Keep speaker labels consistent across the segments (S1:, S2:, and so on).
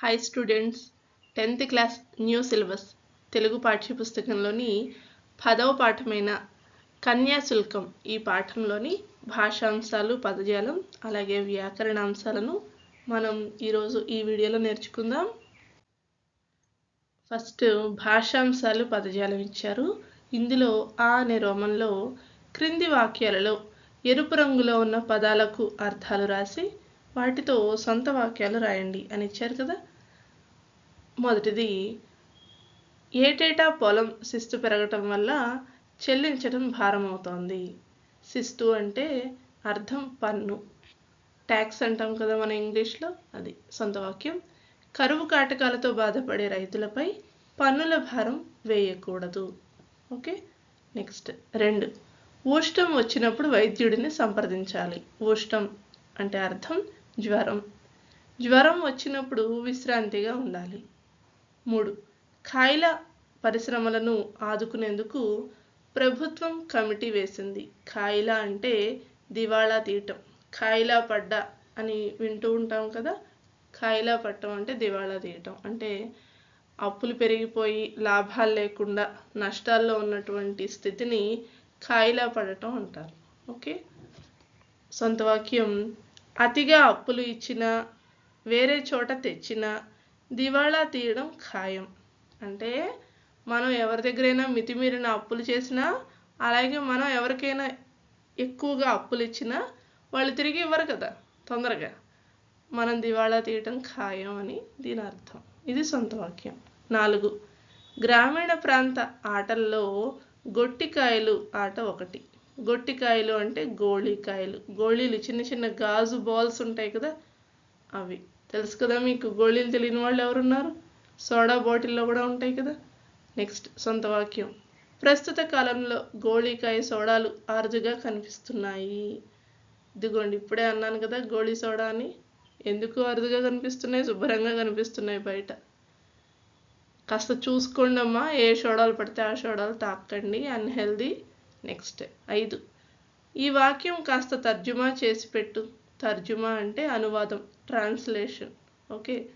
S1: Hi students tenth class new syllabus Telugu పాఠ్యపుస్తకంలోని పదవ పాఠమైన కన్యాశుల్కం ఈ పాఠంలోని భాషాంశాలు పదజాలం అలాగే వ్యాకరణాంశాలను మనం ఈరోజు ఈ వీడియోలో నేర్చుకుందాం. ఫస్ట్ భాషాంశాలు పదజాలం ఇచ్చారు. ఇందులో ఆ అనే రోమంలో క్రింది వాక్యాలలో ఎరుపు రంగులో ఉన్న పదాలకు అర్థాలు రాసి వాటితో సొంత వాక్యాలు రాయండి అని ఇచ్చారు కదా. మొదటిది ఏటేటా పొలం శిస్తు పెరగటం వల్ల చెల్లించడం భారం అవుతోంది శిస్తు అంటే అర్థం పన్ను. ట్యాక్స్ అంటాం కదా మన ఇంగ్లీష్లో అది సొంత వాక్యం. కరువు కాటకాలతో బాధపడే రైతులపై పన్నుల భారం వేయకూడదు. ఓకే నెక్స్ట్ రెండు ఊష్టం వచ్చినప్పుడు వైద్యుడిని సంప్రదించాలి. ఊష్టం అంటే అర్థం జ్వరం. జ్వరం వచ్చినప్పుడు విశ్రాంతిగా ఉండాలి. మూడు కాయల పరిశ్రమలను ఆదుకునేందుకు ప్రభుత్వం కమిటీ వేసింది. కాయిలా అంటే దివాళా తీయటం కాయిలా పడ్డ అని వింటూ ఉంటాం కదా? కాయిలా పట్టం అంటే దివాళా తీయటం అంటే అప్పులు పెరిగిపోయి లాభాలు లేకుండా నష్టాల్లో ఉన్నటువంటి స్థితిని కాయిలా పడటం అంటారు. ఓకే? సొంత వాక్యం అతిగా అప్పులు ఇచ్చినా వేరే చోట తెచ్చినా దివాళా తీయడం ఖాయం. అంటే మనం ఎవరి దగ్గరైనా మితిమీరిన అప్పులు చేసినా అలాగే మనం ఎవరికైనా ఎక్కువగా అప్పులు ఇచ్చినా వాళ్ళు తిరిగి ఇవ్వరు కదా తొందరగా. మనం దివాళా తీయటం ఖాయం అని దీని అర్థం. ఇది సొంత వాక్యం. నాలుగు. గ్రామీణ ప్రాంత ఆటల్లో గొట్టికాయలు ఆట ఒకటి. గొట్టికాయలు అంటే గోళీకాయలు. గోళీలు చిన్న చిన్న గాజు బాల్స్ ఉంటాయి కదా అవి. తెలుసు కదా మీకు గోళీలు తెలియని వాళ్ళు ఎవరున్నారు? సోడా బాటిల్లో కూడా ఉంటాయి కదా. నెక్స్ట్ సొంత వాక్యం. ప్రస్తుత కాలంలో గోళీకాయ సోడాలు అరుదుగా కనిపిస్తున్నాయి. ఇదిగోండి ఇప్పుడే అన్నాను కదా గోళీ సోడా అని. ఎందుకు అరుదుగా కనిపిస్తున్నాయి? శుభ్రంగా కనిపిస్తున్నాయి బయట. కాస్త చూసుకోండి అమ్మా ఏ సోడాలు పడితే ఆ సోడాలు తాకండి అన్హెల్దీ. నెక్స్ట్ ఐదు. ఈ వాక్యం కాస్త తర్జుమా చేసి పెట్టు. తర్జుమా అంటే అనువాదం ట్రాన్స్లేషన్. ఓకే?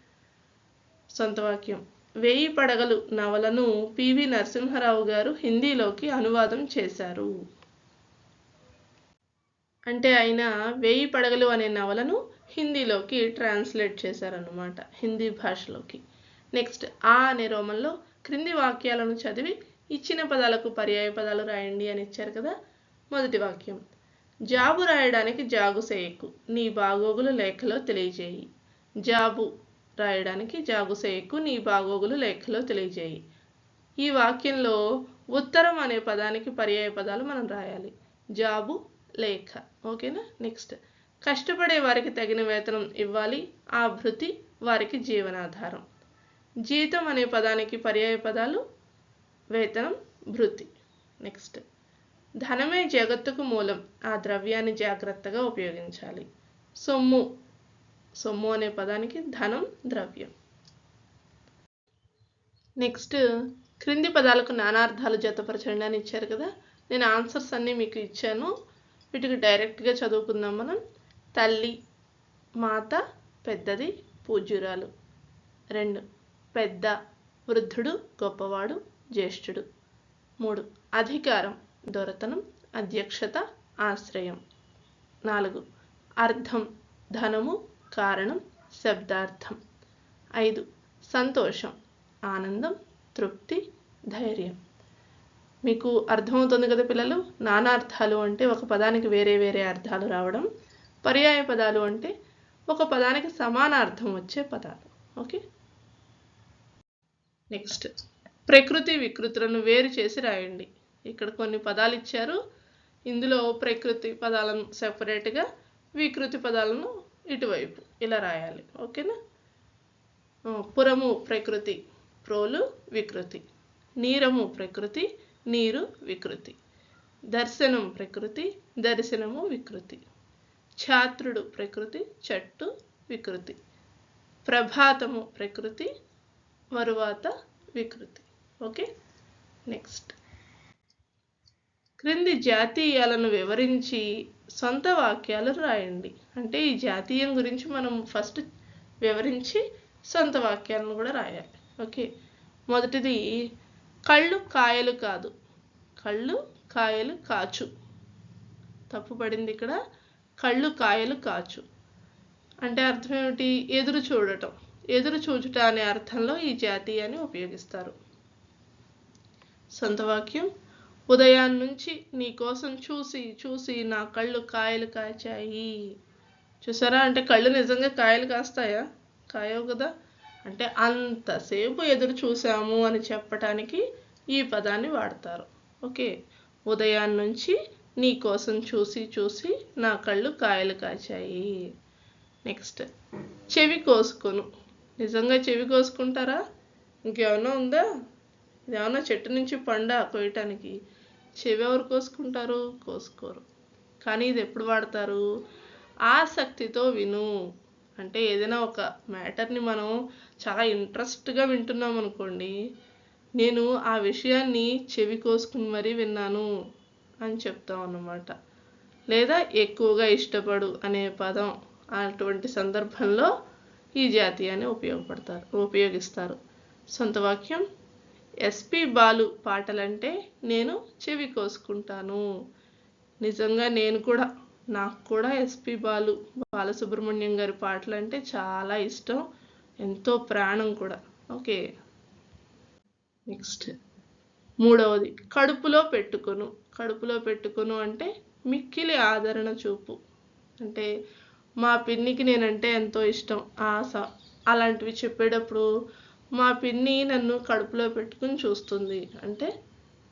S1: సొంత వాక్యం. వేయి పడగలు నవలను పివి నరసింహారావు గారు హిందీలోకి అనువాదం చేశారు. అంటే ఆయన వేయి పడగలు అనే నవలను హిందీలోకి ట్రాన్స్లేట్ చేశారన్నమాట హిందీ భాషలోకి. నెక్స్ట్ ఆ అనే రోమంలో క్రింది వాక్యాలను చదివి ఇచ్చిన పదాలకు పర్యాయ పదాలు రాయండి అని ఇచ్చారు కదా మొదటి వాక్యం. జాబు రాయడానికి జాగు సేయకు నీ బాగోగులు లేఖలో తెలియజేయి. జాబు రాయడానికి జాగు సేయకు నీ బాగోగులు లేఖలో తెలియజేయి. ఈ వాక్యంలో ఉత్తరం అనే పదానికి పర్యాయ పదాలు మనం రాయాలి. జాబు లేఖ. ఓకేనా? నెక్స్ట్. కష్టపడే వారికి తగిన వేతనం ఇవ్వాలి. ఆ భృతి వారికి జీవనాధారం. జీతం అనే పదానికి పర్యాయ పదాలు వేతనం భృతి నెక్స్ట్. ధనమే జగత్తుకు మూలం. ఆ ద్రవ్యాన్ని జాగ్రత్తగా ఉపయోగించాలి. సొమ్ము. సొమ్ము అనే పదానికి ధనం ద్రవ్యం. నెక్స్ట్. క్రింది పదాలకు నానార్థాలు జతపరచండి అని ఇచ్చారు కదా? నేను ఆన్సర్స్ అన్నీ మీకు ఇచ్చాను. వీటికి డైరెక్ట్గా చదువుకుందాం మనం. తల్లి మాత పెద్దది పూజ్యురాలు. రెండు. పెద్ద వృద్ధుడు గొప్పవాడు. జ్యేష్ఠుడు. మూడు. అధికారం దొరతనం అధ్యక్షత ఆశ్రయం. నాలుగు. అర్థం ధనము కారణం శబ్దార్థం. ఐదు. సంతోషం ఆనందం తృప్తి ధైర్యం. మీకు అర్థమవుతుంది కదా పిల్లలు? నానార్థాలు అంటే ఒక పదానికి వేరే వేరే అర్థాలు రావడం. పర్యాయ పదాలు అంటే ఒక పదానికి సమాన అర్థం వచ్చే పదాలు. ఓకే? నెక్స్ట్. ప్రకృతి వికృతులను వేరు చేసి రాయండి. ఇక్కడ కొన్ని పదాలు ఇచ్చారు. ఇందులో ప్రకృతి పదాలను సెపరేట్గా వికృతి పదాలను ఇటువైపు ఇలా రాయాలి. ఓకేనా? పురము ప్రకృతి ప్రోలు వికృతి నీరము ప్రకృతి నీరు వికృతి దర్శనం ప్రకృతి దర్శనము వికృతి ఛాత్రుడు ప్రకృతి చెట్టు వికృతి ప్రభాతము ప్రకృతి తరువాత వికృతి. ఓకే? నెక్స్ట్. క్రింది జాతీయాలను వివరించి సొంత వాక్యాలు రాయండి. అంటే ఈ జాతీయం గురించి మనం ఫస్ట్ వివరించి సొంత వాక్యాలను కూడా రాయాలి. ఓకే? మొదటిది కళ్ళు కాయలు కాదు. కళ్ళు కాయలు కాచు. తప్పు పడింది ఇక్కడ. కళ్ళు కాయలు కాచు. అంటే అర్థం ఏమిటి? ఎదురు చూడటం. ఎదురు చూచుట అనే అర్థంలో ఈ జాతీయాన్ని ఉపయోగిస్తారు. సొంతవాక్యం ఉదయాన్నుంచి నుంచి నీ కోసం చూసి చూసి నా కళ్ళు కాయలు కాచాయి. చూసారా? అంటే కళ్ళు నిజంగా కాయలు కాస్తాయా? కాయవు కదా? అంటే అంతసేపు ఎదురు చూసాము అని చెప్పటానికి ఈ పదాన్ని వాడతారు. ఓకే. ఉదయాన్నుంచి నుంచి నీ కోసం చూసి చూసి నా కళ్ళు కాయలు కాచాయి. నెక్స్ట్. చెవి కోసుకొను. నిజంగా చెవి కోసుకుంటారా? ఇంకేమైనా ఉందా? ఇదేమన్నా చెట్టు నుంచి పండ కోయటానికి చెవి ఎవరు కోసుకుంటారు? కోసుకోరు. కానీ ఇది ఎప్పుడు వాడతారు? ఆసక్తితో విను. అంటే ఏదైనా ఒక మ్యాటర్ని మనం చాలా ఇంట్రెస్ట్గా వింటున్నాం అనుకోండి నేను ఆ విషయాన్ని చెవి కోసుకుని మరీ విన్నాను అని చెప్తాం అన్నమాట. లేదా ఎక్కువగా ఇష్టపడు అనే పదం అటువంటి సందర్భంలో ఈ జాతీయాన్ని ఉపయోగపడతారు ఉపయోగిస్తారు. సొంత వాక్యం ఎస్పి బాలు పాటలంటే నేను చెవి కోసుకుంటాను. నిజంగా నేను కూడా నాకు కూడా ఎస్పి బాలు బాలసుబ్రహ్మణ్యం గారి పాటలు అంటే చాలా ఇష్టం. ఎంతో ప్రాణం కూడా. ఓకే. నెక్స్ట్. మూడవది కడుపులో పెట్టుకొను. కడుపులో పెట్టుకొను అంటే మిక్కిలి ఆదరణ చూపు. అంటే మా పిన్నికి నేనంటే ఎంతో ఇష్టం ఆశ. అలాంటివి చెప్పేటప్పుడు మా పిన్ని నన్ను కడుపులో పెట్టుకుని చూస్తుంది. అంటే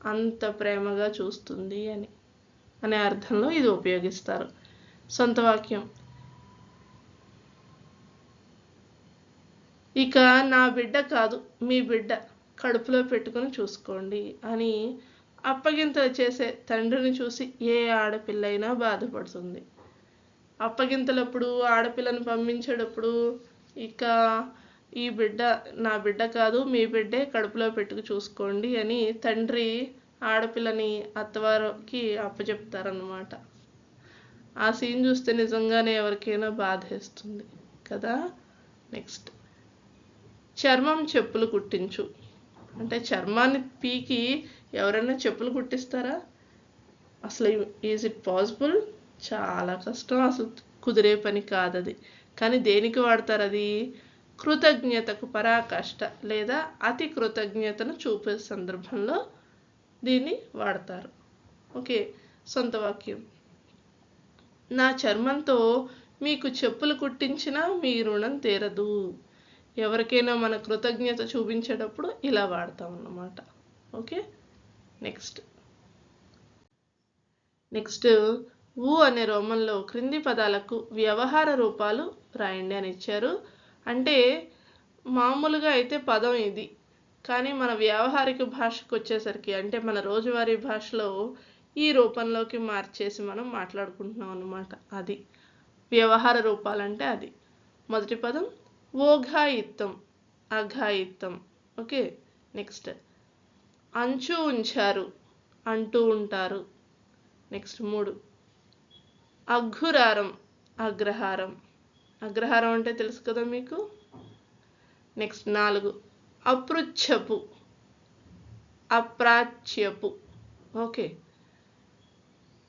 S1: అంత ప్రేమగా చూస్తుంది అని. అనే అర్థంలో ఇది ఉపయోగిస్తారు. సొంత వాక్యం. ఇక నా బిడ్డ కాదు మీ బిడ్డ కడుపులో పెట్టుకుని చూసుకోండి అని అప్పగింతలు చేసే తండ్రిని చూసి ఏ ఆడపిల్లైనా బాధపడుతుంది. అప్పగింతలప్పుడు ఆడపిల్లను పంపించేటప్పుడు ఇక ఈ బిడ్డ నా బిడ్డ కాదు మీ బిడ్డే కడుపులో పెట్టుకు చూసుకోండి అని తండ్రి ఆడపిల్లని అత్తవారికి అప్పచెప్తారనమాట ఆ సీన్ చూస్తే నిజంగానే ఎవరికైనా బాధేస్తుంది కదా. నెక్స్ట్. చర్మం చెప్పులు కుట్టించు. అంటే చర్మాన్ని పీకి ఎవరైనా చెప్పులు కుట్టిస్తారా? అసలు ఈజ్ ఇట్ పాసిబుల్? చాలా కష్టం. అసలు కుదిరే పని కాదది. కానీ దేనికి వాడతారు అది కృతజ్ఞతకు పరాకాష్ట లేదా అతి కృతజ్ఞతను చూపే సందర్భంలో దీన్ని వాడతారు. ఓకే సొంత వాక్యం. నా చర్మంతో మీకు చెప్పులు కుట్టించినా మీ రుణం తీరదు. ఎవరికైనా మన కృతజ్ఞత చూపించేటప్పుడు ఇలా వాడతాం అన్నమాట ఓకే నెక్స్ట్. నెక్స్ట్ ఊ అనే రోమంలో క్రింది పదాలకు వ్యవహార రూపాలు రాయండి అని ఇచ్చారు. అంటే మామూలుగా అయితే పదం ఇది. కానీ మన వ్యావహారిక భాషకు వచ్చేసరికి అంటే మన రోజువారీ భాషలో ఈ రూపంలోకి మార్చేసి మనం మాట్లాడుకుంటున్నాం అన్నమాట అది. వ్యవహార రూపాలంటే అది. మొదటి పదం ఓఘాయిత్తం అఘాయిత్తం ఓకే? నెక్స్ట్. అంచు ఉంచారు అంటూ ఉంటారు. నెక్స్ట్ మూడు. అఘురారం అగ్రహారం. అగ్రహారం అంటే తెలుసు కదా మీకు? నెక్స్ట్ నాలుగు. అపృచ్ఛపు. అప్రాచ్యపు. ఓకే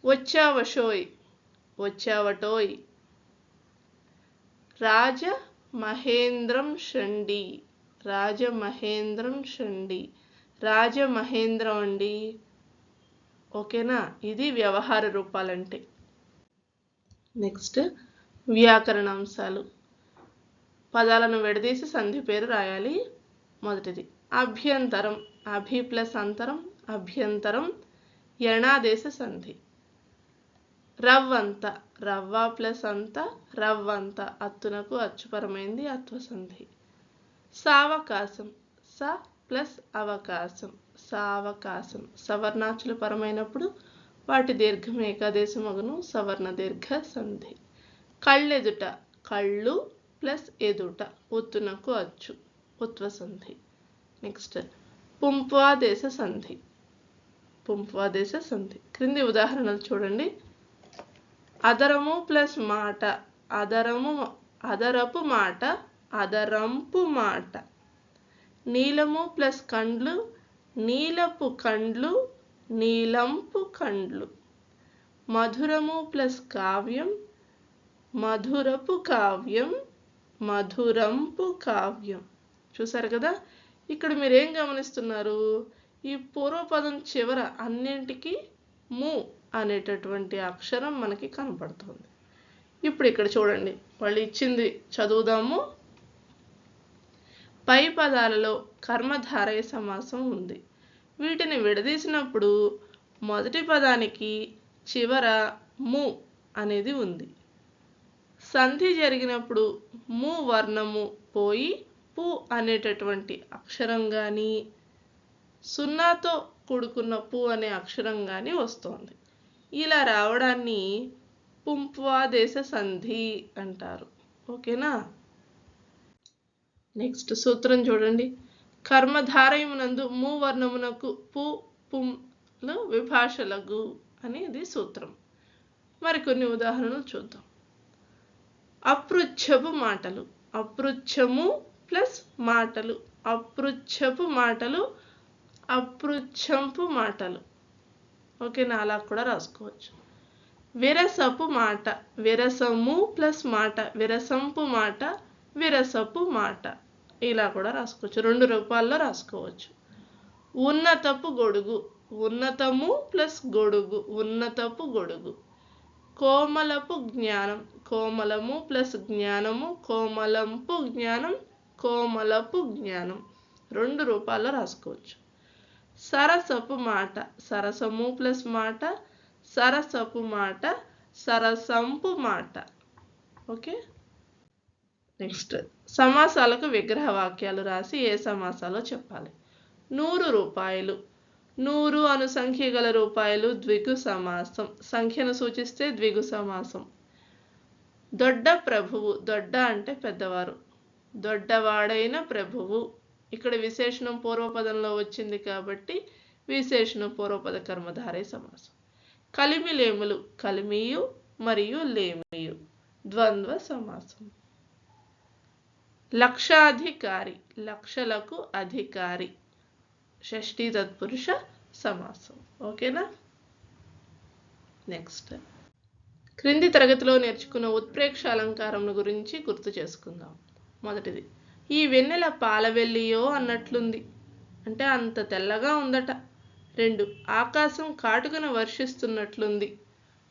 S1: వచ్చావషోయ్ వచ్చావటోయ్. రాజ మహేంద్రం షండి. రాజమహేంద్రం షండి. రాజమహేంద్రం అండి. ఓకేనా ఇది వ్యవహార రూపాలంటే. నెక్స్ట్ వ్యాకరణాంశాలు. పదాలను విడదీసి సంధి పేరు రాయాలి మొదటిది. అభ్యంతరం అభి ప్లస్ అంతరం అభ్యంతరం యణాదేశ సంధి. రవ్వంత రవ్వ ప్లస్ అంత రవ్వంత అత్తునకు అచ్చుపరమైంది అత్వ సంధి. సావకాశం స ప్లస్ అవకాశం సావకాశం సవర్ణాచుల పరమైనప్పుడు వాటి దీర్ఘం ఏకాదేశమగును సవర్ణ దీర్ఘ సంధి. కళ్ళెదుట. కళ్ళు ప్లస్ ఎదుట. ఒత్తునకు అచ్చు. ఉత్వ సంధి. నెక్స్ట్. పుంప్వాదేశ సంధి. పుంప్వాదేశ సంధి. క్రింది ఉదాహరణలు చూడండి. అదరము ప్లస్ మాట. అదరము అదరపు మాట. అదరంపు మాట. నీలము ప్లస్ కండ్లు. నీలపు కండ్లు. నీలంపు కండ్లు. మధురము ప్లస్ కావ్యం. మధురపు కావ్యం మధురంపు కావ్యం. చూసారు కదా? ఇక్కడ మీరు ఏం గమనిస్తున్నారు? ఈ పూర్వపదం చివర అన్నింటికి ము అనేటటువంటి అక్షరం మనకి కనపడుతుంది. ఇప్పుడు ఇక్కడ చూడండి. వాళ్ళు ఇచ్చింది చదువుదాము. పై పదాలలో కర్మధారయ సమాసం ఉంది. వీటిని విడదీసినప్పుడు మొదటి పదానికి చివర ము అనేది ఉంది. సంధి జరిగినప్పుడు ము వర్ణము పోయి పు అనేటటువంటి అక్షరం కానీ సున్నాతో కూడుకున్న పు అనే అక్షరం కానీ వస్తోంది. ఇలా రావడాన్ని పుంప్వాదేశ సంధి అంటారు. ఓకేనా? నెక్స్ట్ సూత్రం చూడండి. కర్మధారయమునందు ము వర్ణమునకు పు పుంలు విభాషలగు అనేది సూత్రం. మరికొన్ని ఉదాహరణలు చూద్దాం. అపృచ్ఛపు మాటలు. అపృచ్ఛము ప్లస్ మాటలు. అపృచ్ఛపు మాటలు అపృచ్ఛంపు మాటలు. ఓకేనా అలా కూడా రాసుకోవచ్చు. విరసపు మాట విరసము ప్లస్ మాట విరసంపు మాట విరసపు మాట. ఇలా కూడా రాసుకోవచ్చు. రెండు రూపాల్లో రాసుకోవచ్చు. ఉన్నతపు గొడుగు ఉన్నతము ప్లస్ గొడుగు ఉన్నతపు గొడుగు. కోమలపు జ్ఞానం. కోమలము ప్లస్ జ్ఞానము కోమలంపు జ్ఞానం కోమలపు జ్ఞానం. రెండు రూపాల్లో రాసుకోవచ్చు. సరసపు మాట సరసము ప్లస్ మాట సరసపు మాట సరసంపు మాట. ఓకే? నెక్స్ట్ సమాసాలకు విగ్రహ వాక్యాలు రాసి ఏ సమాసాలో చెప్పాలి? నూరు రూపాయలు. నూరు అను సంఖ్య గల రూపాయలు ద్విగు సమాసం. సంఖ్యను సూచిస్తే ద్విగు సమాసం. దొడ్డ ప్రభువు దొడ్డ అంటే పెద్దవారు. దొడ్డవాడైన ప్రభువు. ఇక్కడ విశేషణం పూర్వపదంలో వచ్చింది కాబట్టి విశేషణం పూర్వపద కర్మధారే సమాసం. కలిమి లేములు కలిమియు మరియు లేమియు. ద్వంద్వ సమాసం. లక్షాధికారి లక్షలకు అధికారి. షష్ఠీ తత్పురుష సమాసం ఓకేనా నెక్స్ట్ క్రింది తరగతిలో నేర్చుకున్న ఉత్ప్రేక్ష అలంకారం గురించి గుర్తు చేసుకుందాం. మొదటిది ఈ వెన్నెల పాలవెల్లియో అన్నట్లుంది. అంటే అంత తెల్లగా ఉందట. రెండు ఆకాశం కాటుకను వర్షిస్తున్నట్లుంది.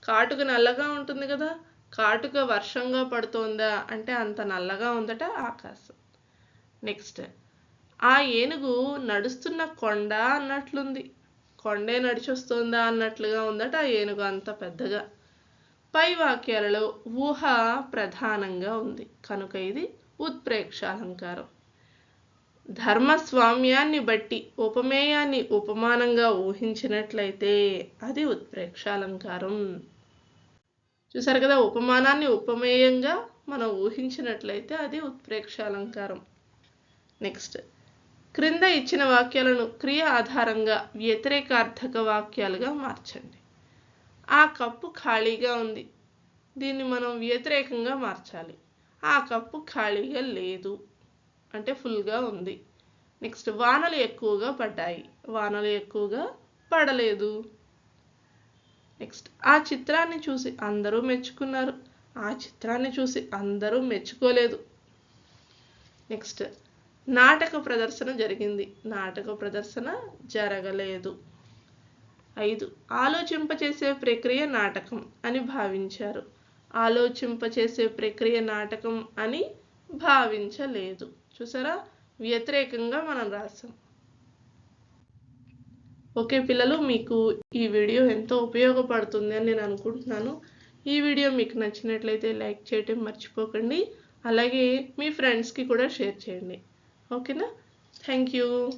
S1: కాటుక నల్లగా ఉంటుంది కదా? కాటుక వర్షంగా పడుతోందా? అంటే అంత నల్లగా ఉందట ఆకాశం. నెక్స్ట్ ఆ ఏనుగు నడుస్తున్న కొండ అన్నట్లుంది. కొండే నడిచొస్తుందా అన్నట్లుగా ఉందట ఆ ఏనుగు అంత పెద్దగా. పై వాక్యాలలో ఊహ ప్రధానంగా ఉంది. కనుక ఇది ఉత్ప్రేక్ష అలంకారం. ధర్మస్వామ్యాన్ని బట్టి ఉపమేయాన్ని ఉపమానంగా ఊహించినట్లయితే అది ఉత్ప్రేక్ష అలంకారం. చూసారు కదా ఉపమానాన్ని ఉపమేయంగా మనం ఊహించినట్లయితే అది ఉత్ప్రేక్ష అలంకారం. నెక్స్ట్. క్రింద ఇచ్చిన వాక్యాలను క్రియ ఆధారంగా వ్యతిరేకార్థక వాక్యాలుగా మార్చండి. ఆ కప్పు ఖాళీగా ఉంది. దీన్ని మనం వ్యతిరేకంగా మార్చాలి. ఆ కప్పు ఖాళీగా లేదు. అంటే ఫుల్గా ఉంది. నెక్స్ట్ వానలు ఎక్కువగా పడ్డాయి. వానలు ఎక్కువగా పడలేదు. నెక్స్ట్ ఆ చిత్రాన్ని చూసి అందరూ మెచ్చుకున్నారు. ఆ చిత్రాన్ని చూసి అందరూ మెచ్చుకోలేదు. నెక్స్ట్ నాటక ప్రదర్శన జరిగింది. నాటక ప్రదర్శన జరగలేదు. ఐదు. ఆలోచింపచేసే ప్రక్రియ నాటకం అని భావించారు. ఆలోచింపచేసే ప్రక్రియ నాటకం అని భావించలేదు. చూసారా? వ్యతిరేకంగా మనం రాసాం ఓకే పిల్లలు మీకు ఈ వీడియో ఎంతో ఉపయోగపడుతుంది అని నేను అనుకుంటున్నాను. ఈ వీడియో మీకు నచ్చినట్లయితే లైక్ చేయటం మర్చిపోకండి. అలాగే మీ ఫ్రెండ్స్కి కూడా షేర్ చేయండి. okay na? Thank you.